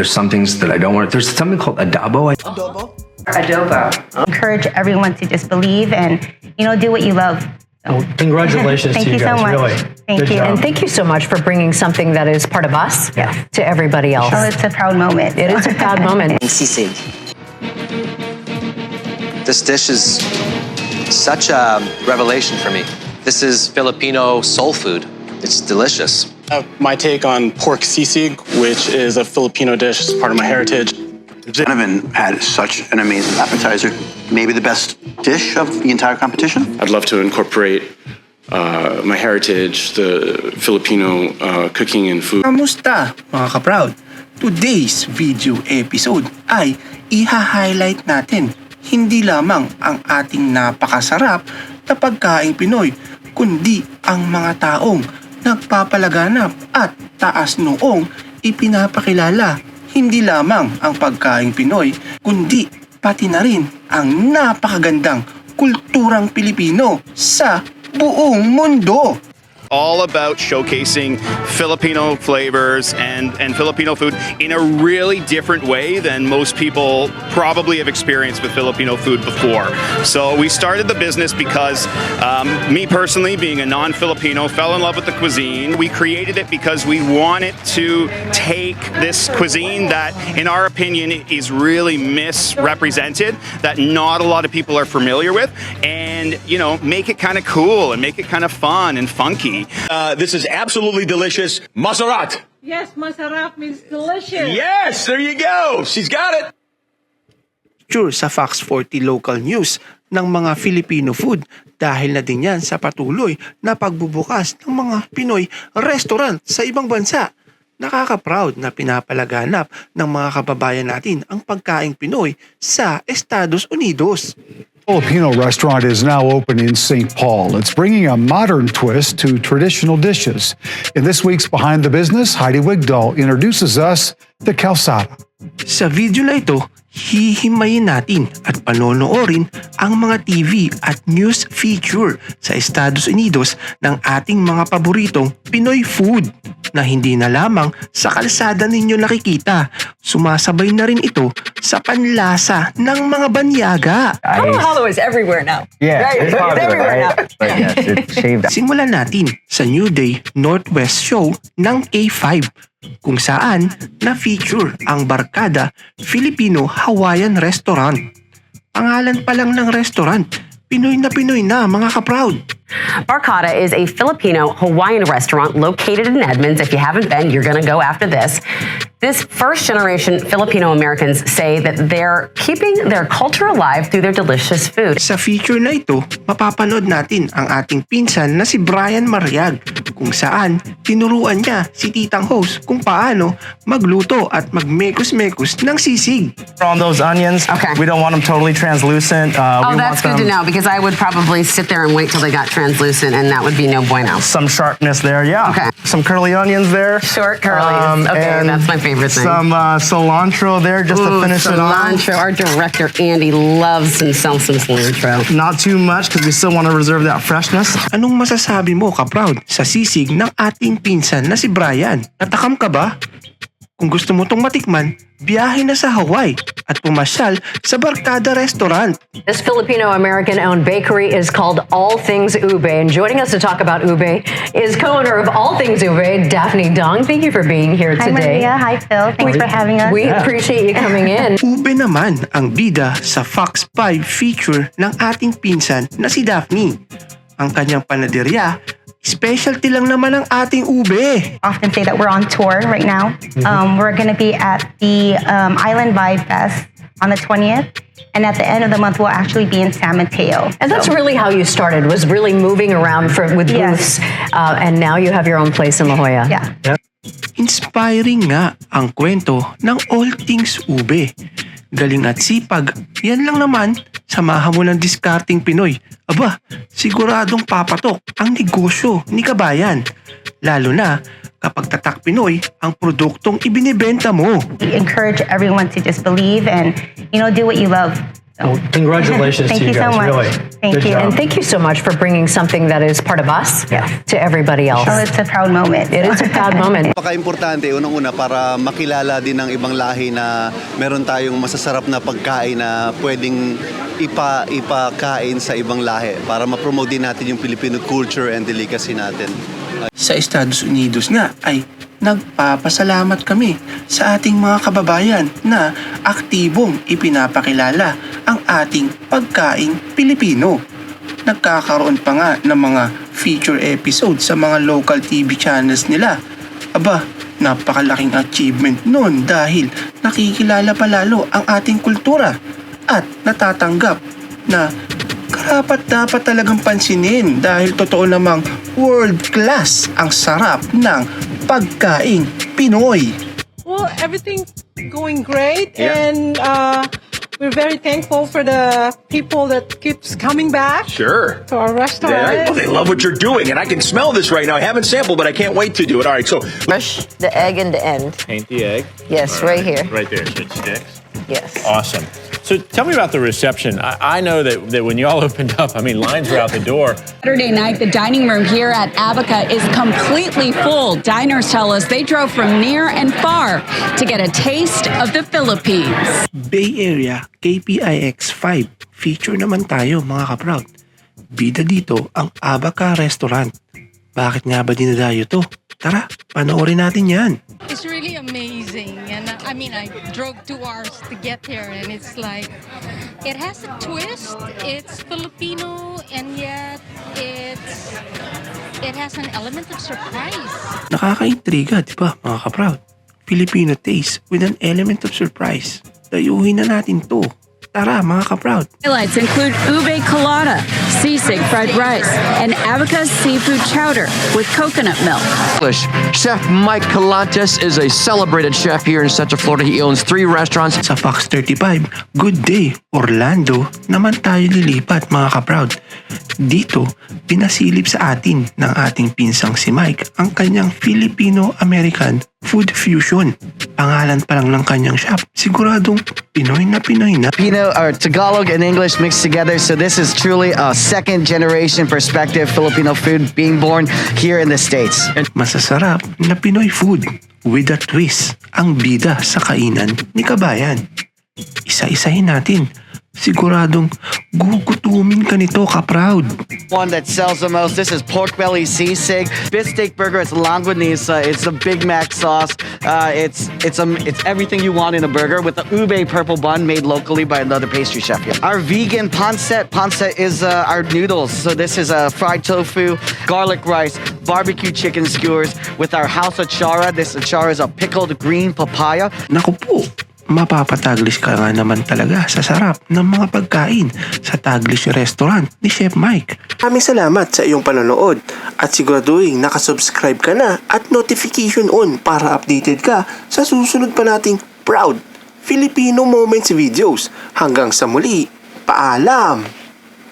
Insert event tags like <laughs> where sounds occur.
There's some things that I don't want. There's something called adobo. I- Adobo? adobo. encourage everyone to just believe and you know do what you love. Well, congratulations <laughs> Thank to you, you so much. Really. Thank Good you. job. And And thank you so much for bringing something that is part of us Yes. to everybody else. Oh, it's a proud moment. It is a proud <laughs> moment. Sisig. This dish is such a revelation for me. This is Filipino soul food. It's delicious. Uh, my take on pork sisig, which is a Filipino dish, it's part of my heritage. Donovan had such an amazing appetizer. Maybe the best dish of the entire competition. I'd love to incorporate uh, my heritage, the Filipino uh, cooking and food. Kamusta mga kaproud? Today's video episode ay iha-highlight natin hindi lamang ang ating napakasarap na pagkaing Pinoy, kundi ang mga taong nagpapalaganap at taas noong ipinapakilala hindi lamang ang pagkaing Pinoy, kundi pati na rin ang napakagandang kulturang Pilipino sa buong mundo. All about showcasing Filipino flavors and, and Filipino food in a really different way than most people probably have experienced with Filipino food before. So we started the business because um, me personally, being a non-Filipino, fell in love with the cuisine. We created it because we wanted to take this cuisine that, in our opinion, is really misrepresented, that not a lot of people are familiar with, and you know, make it kind of cool and make it kind of fun and funky. Uh, this is absolutely delicious. Masarat. Yes, masarap means delicious. Yes, there you go. She's got it. Sure sa Fox 40 Local News ng mga Filipino food dahil na din yan sa patuloy na pagbubukas ng mga Pinoy restaurant sa ibang bansa. Nakaka-proud na pinapalaganap ng mga kababayan natin ang pagkaing Pinoy sa Estados Unidos. Filipino restaurant is now open in St. Paul. It's bringing a modern twist to traditional dishes. In this week's Behind the Business, Heidi Wigdahl introduces us to Calzada. Sa video na ito, hihimayin natin at panonoorin ang mga TV at news feature sa Estados Unidos ng ating mga paboritong Pinoy food na hindi na lamang sa kalsada ninyo nakikita. Sumasabay na rin ito sa panlasa ng mga banyaga. Halo Halo is everywhere now. Yeah, Right? it's popular, everywhere right? now. But yes, it's shaved Simulan natin sa New Day Northwest Show ng K5 kung saan na-feature ang Barkada Filipino Hawaiian Restaurant. Pangalan pa lang ng restaurant, Pinoy na Pinoy na mga kaproud. Barcata is a Filipino Hawaiian restaurant located in Edmonds. If you haven't been, you're going to go after this. This first generation Filipino Americans say that they're keeping their culture alive through their delicious food. Sa feature na ito, mapapanood natin ang ating pinsan na si Brian Mariag kung saan tinuruan niya si titang host kung paano magluto at magmekos-mekos ng sisig. On those onions, Okay. we don't want them totally translucent. Uh, Oh, we that's want good to them know because I would probably sit there and wait till they got translucent, and that would be no bueno. Some sharpness there, yeah. Okay. Some curly onions there. Short curlies. Okay, and that's my favorite thing. Some uh, cilantro there just to Ooh, finish it cilantro. Our director Andy loves and sells some cilantro. Not too much because we still want to reserve that freshness. Anong masasabi mo, kaproud, sa sisig ng ating pinsan na si Brian? Natakam ka ba? Kung gusto mo tong matikman, biyahe na sa Hawaii at pumasyal sa Barkada Restaurant. This Filipino American owned bakery is called All Things Ube. And joining us to talk about Ube is co owner of All Things Ube, Daphne Dong. Thank you for being here Hi today. Maria, hi Phil. Thanks for having us. We appreciate you coming in. <laughs> Ube naman ang bida sa Fox 5 feature ng ating pinsan na si Daphne. Ang kanyang panaderya, specialty lang naman ang ating ube. often say that we're on tour right now. Um, we're going to be at the um, Island Vibe Fest on the 20th. And at the end of the month, we'll actually be in San Mateo. And that's really how you started, was really moving around for, with Yes. booths. Uh, and now you have your own place in La Jolla. Yeah. Inspiring nga ang kwento ng All Things Ube. Galing at sipag, yan lang naman, samahan mo ng discarding Pinoy. Aba, siguradong papatok ang negosyo ni Kabayan. Lalo na kapag tatak Pinoy ang produktong ibinibenta mo. We encourage everyone to just believe and, you know, do what you love. Congratulations <laughs> Thank to you, you so guys. much. Really. Thank Good you. job. And thank you so much for bringing something that is part of us to everybody else. Oh, it's a proud moment. It is a proud <laughs> moment. Napaka-importante, unang-una, para makilala din ng ibang lahi na meron tayong masasarap na pagkain na pwedeng ipa, ipakain sa ibang lahi para ma-promote din natin yung Filipino culture and delicacy natin. Sa Estados Unidos nga ay nagpapasalamat kami sa ating mga kababayan na aktibong ipinapakilala ang ating pagkaing Pilipino. Nagkakaroon pa nga ng mga feature episode sa mga local TV channels nila. Aba, napakalaking achievement nun dahil nakikilala pa lalo ang ating kultura at natatanggap na karapat dapat talagang pansinin dahil totoo namang world class ang sarap ng pagkaing Pinoy. Well, everything going great, Yeah. and uh, we're very thankful for the people that keeps coming back Sure. to our restaurant. Yeah, well, they love what you're doing, and I can smell this right now. I haven't sampled, but I can't wait to do it. All right, so Brush the egg in the end. Paint the egg. Yes, right here. Right there, so it sticks. Yes. Awesome. So tell me about the reception. I, I know that, that when y'all <laughs> opened up, I mean, lines were out the door. Saturday night, the dining room here at Abaca is completely full. Diners tell us they drove from near and far to get a taste of the Philippines. Bay Area KPIX 5 feature naman tayo mga kaproud. Bida dito ang Abaca Restaurant. Bakit nga ba dinadayo to? Tara, panoorin natin yan. It's really amazing. And uh, I mean, I drove two hours to get here, and it's like, it has a twist. It's Filipino, and yet it's, it has an element of surprise. Nakakaintriga, di ba mga kaproud? Filipino taste with an element of surprise. Dayuhin na natin to. Tara mga kaproud. Highlights include ube colada, sisig fried rice, and Abaca's seafood chowder with coconut milk. English. Chef Mike Calantes is a celebrated chef here in Central Florida. He owns three restaurants. Sa Fox 35, Good Day, Orlando, naman tayo lilipat mga kaproud. Dito, pinasilip sa atin ng ating pinsang si Mike ang kanyang Filipino-American food fusion. Pangalan pa lang ng kanyang shop, siguradong Pinoy na Pinoy na. Filipino or Tagalog and English mixed together. So this is truly a second generation perspective Filipino food being born here in the States. Masasarap na Pinoy food with a twist ang bida sa kainan ni Kabayan. Isa-isahin natin. Siguradong gugutumin ka nito ka-proud. One that sells the most. This is pork belly sisig, steak burger. It's longanisa. It's a Big Mac sauce. Uh, it's it's um it's everything you want in a burger with the ube purple bun made locally by another pastry chef. here. Our vegan pancit. Pancit is uh, our noodles. So this is a fried tofu, garlic rice, barbecue chicken skewers with our house achara. This achara is a pickled green papaya. Naku po, mapapataglis ka nga naman talaga sa sarap ng mga pagkain sa Taglish Restaurant ni Chef Mike. Maraming salamat sa iyong panonood at siguraduhin nakasubscribe ka na at notification on para updated ka sa susunod pa nating proud Filipino Moments videos. Hanggang sa muli, paalam!